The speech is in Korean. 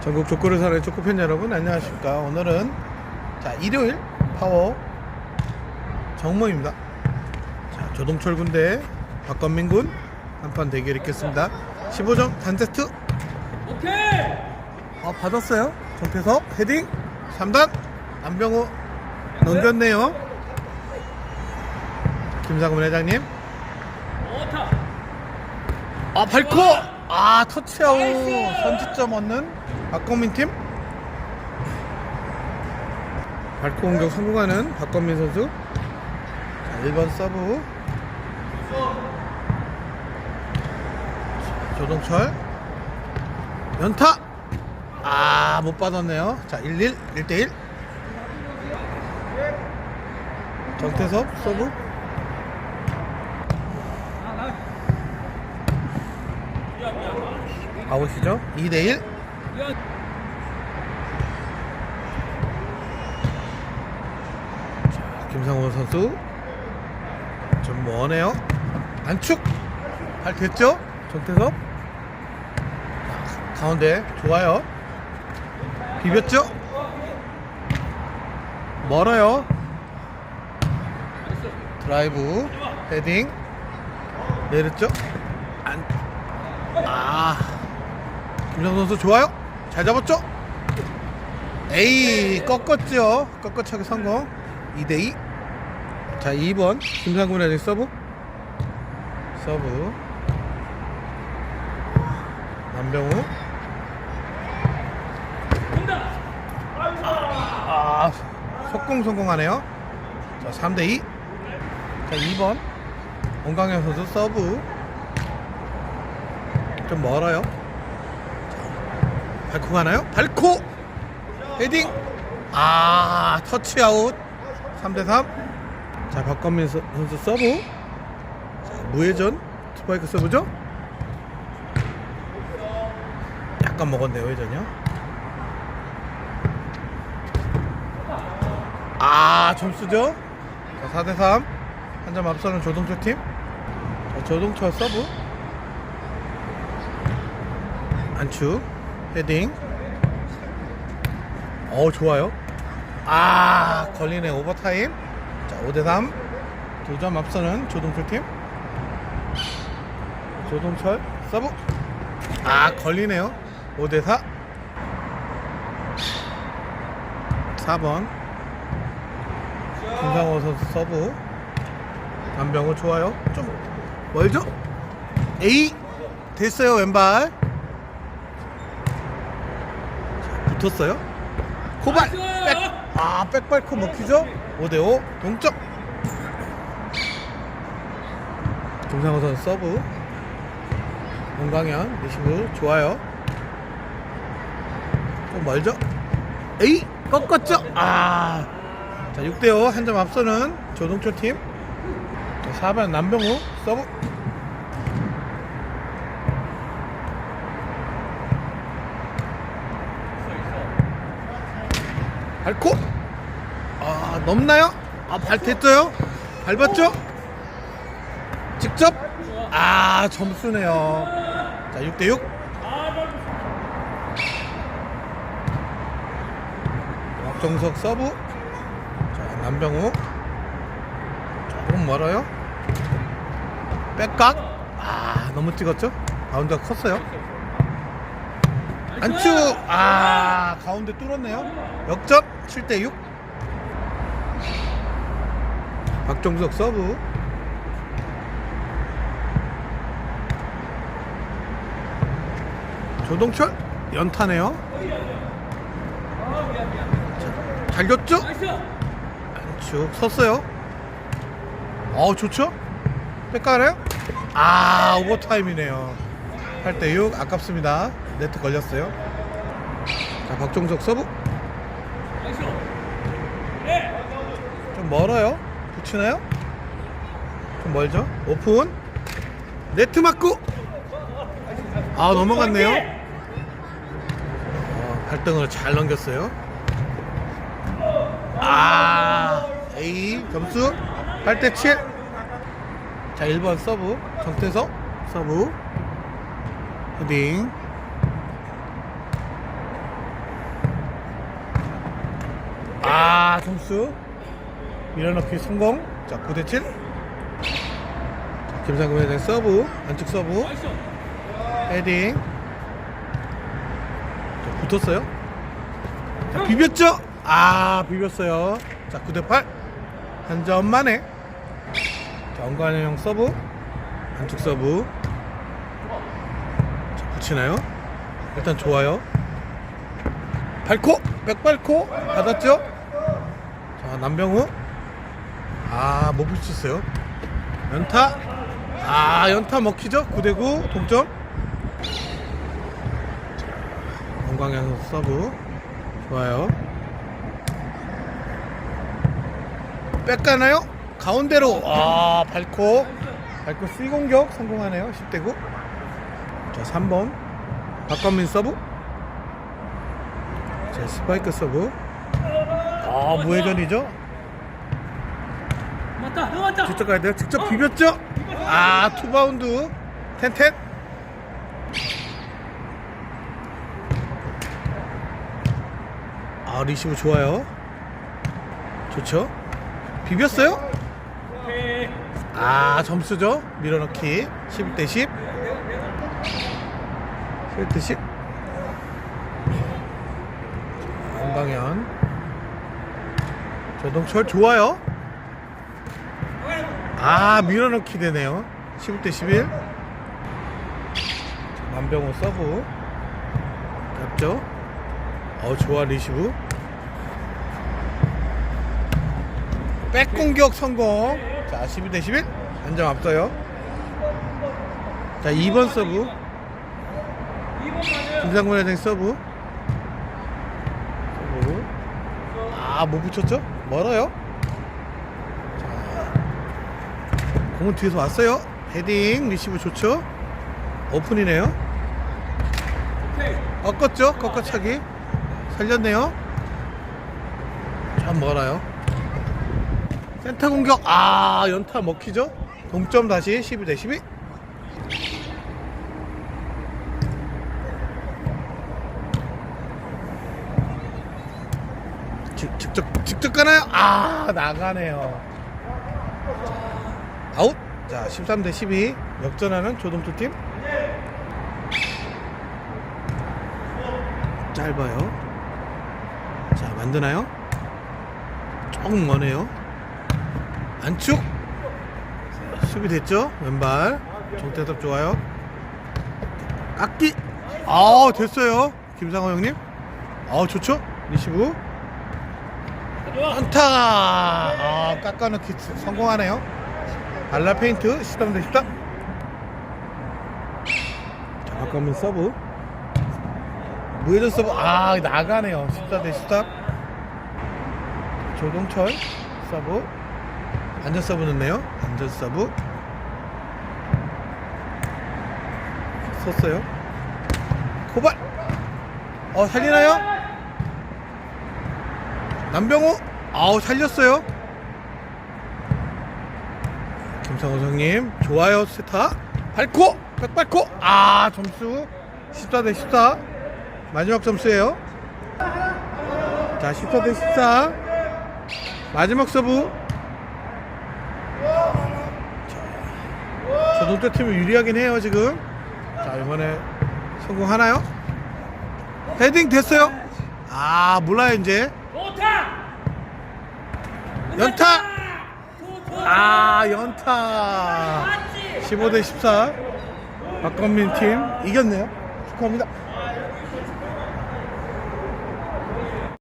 전국 족구를 사는 족구팬 여러분 안녕하십니까. 오늘은 자 일요일 파워 정모입니다. 자 조동철 군대 박건민 군 한판 대결 있겠습니다. 15점 단세트. 오케이. 어 받았어요? 정태석 헤딩 3단 안병호 넘겼네요. 김상훈 회장님. 아 발코! 아! 터치아웃. 선취점 얻는 박건민 팀? 발코 공격 성공하는 박건민 선수. 자, 1번 서브. 자, 조동철. 연타! 아 못 받았네요. 자 1-1 1대1 정태섭 서브. 아웃이죠? 2대1 미안. 김상호 선수. 좀 머네요. 안축! 발 됐죠? 정태섭? 가운데 좋아요. 비볐죠? 멀어요. 드라이브 헤딩. 내렸죠? 안, 아. 김상호 선수 좋아요 잘 잡았죠? 에이 꺾었죠? 꺾어차기 성공. 2대2 자 2번. 김상군 헤딩 서브. 서브. 남병우. 아 속공 성공하네요. 자 3대2 자 2번. 원강현 선수 서브. 좀 멀어요. 자, 발코 가나요? 발코! 헤딩! 아 터치아웃. 3대3 자 박건민 서- 선수 서브. 자, 무회전. 스파이크 서브죠? 약간 먹었네요 회전이요. 아 점수죠? 자 4대3 한 점 앞서는 조동철 팀. 자, 조동철 서브. 안축 헤딩. 어 좋아요. 아 걸리네 오버타임. 자 5대3 두 점 앞서는 조동철 팀. 조동철 서브. 아 걸리네요. 5대4 4번. 김상호 선수 서브. 남병호 좋아요. 좀 멀죠? A 됐어요 왼발 자, 붙었어요 코발 백. 아 백발코 먹히죠? 5대5 동점 김상호 선수 서브 원광현 리시브 좋아요 좀 멀죠? 에이 꺾었죠? 아. 자 6대5 한 점 앞서는 조동철 팀 자, 4번 남병우 서브 밟고? 아 넘나요? 아 밟겠어요? 밟았죠? 직접? 아 점수네요. 자 6대6 박정석 서브. 자 남병우. 조금 멀어요. 백각. 아 너무 찍었죠? 가운데가 컸어요. 안추 아 가운데 뚫었네요. 역전 7대 6 박정석 서브 조동철 연타네요 자, 잘? 나이스. 안축 섰어요 어 좋죠? 뺏가나요? 아 오버타임이네요 8대 6 아깝습니다 네트 걸렸어요 자 박종석 서브 멀어요? 붙이나요? 좀 멀죠? 오픈. 네트 맞고 아 넘어갔네요. 어, 발등으로 잘 넘겼어요. 아 에이 점수. 8대7 자 1번 서브. 정태석 서브. 헤딩. 아 점수. 밀어넣기 성공. 자 9대7 김상금 회장 서브 안쪽 서브. 헤딩. 자, 붙었어요. 자 비볐죠? 아 비볐어요. 자 9대8 한 점 만에. 자 원관형 서브 안쪽 서브. 자 붙이나요? 일단 좋아요. 밟고 백밟고 받았죠? 자 남병우 아 못 붙였어요? 연타? 아 연타 먹히죠? 9대9 동점? 건강한 서브. 좋아요. 뺏가나요? 가운데로. 아 밟고. 밟고 C 공격 성공하네요. 10대9 자 3번. 박건민 서브. 자 스파이크 서브. 아 무회전이죠 너 맞다. 직접 가야 돼요? 직접 비볐죠? 아 투바운드. 텐텐. 아 리시브 좋아요. 좋죠? 비볐어요? 오케이. 아 점수죠? 밀어넣기. 11대 10 11대 10 한방현. 조동철 좋아요 아 밀어넣기 되네요. 11대 11 만병호 서브. 잡죠? 어 좋아 리시브. 백 공격 성공. 자 12대 11 한 점 앞서요. 자 2번 서브. 2번 맞아요. 김상문 회장 서브. 서브. 아 못 붙였죠? 멀어요 자 공은 뒤에서 왔어요 헤딩 리시브 좋죠? 오픈이네요. 꺾었죠? 꺾어차기 살렸네요 참 멀어요 센터 공격 아 연타 먹히죠? 동점 다시 12 대 12 직- 직접 직접 가나요? 아 나가네요 자, 아웃. 자 13 대 12 역전하는 조동투 팀. 짧아요. 자 만드나요? 조금 머네요. 안축. 수비 됐죠? 왼발. 정태섭 좋아요. 깎기. 아 됐어요. 김상호 형님. 아 좋죠? 리시브. 안타. 아 깎아넣기 성공하네요 발라 페인트 13대 13자 박건민 서브. 무회전 서브. 아 나가네요. 14 대 14 조동철 서브. 안전 서브 넣네요. 안전 서브. 섰어요. 고발. 어 살리나요? 남병호 아우 살렸어요 형님 좋아요 세타. 밟고! 백 밟고! 아 점수. 14 대 14 마지막 점수예요. 자 14 대 14 마지막 서브. 자, 저동대 팀이 유리하긴 해요 지금. 자 이번에 성공하나요? 헤딩 됐어요? 아 몰라요 이제. 연타! 아 연타. 맞지. 15 대 14 박건민 팀 이겼네요. 축하합니다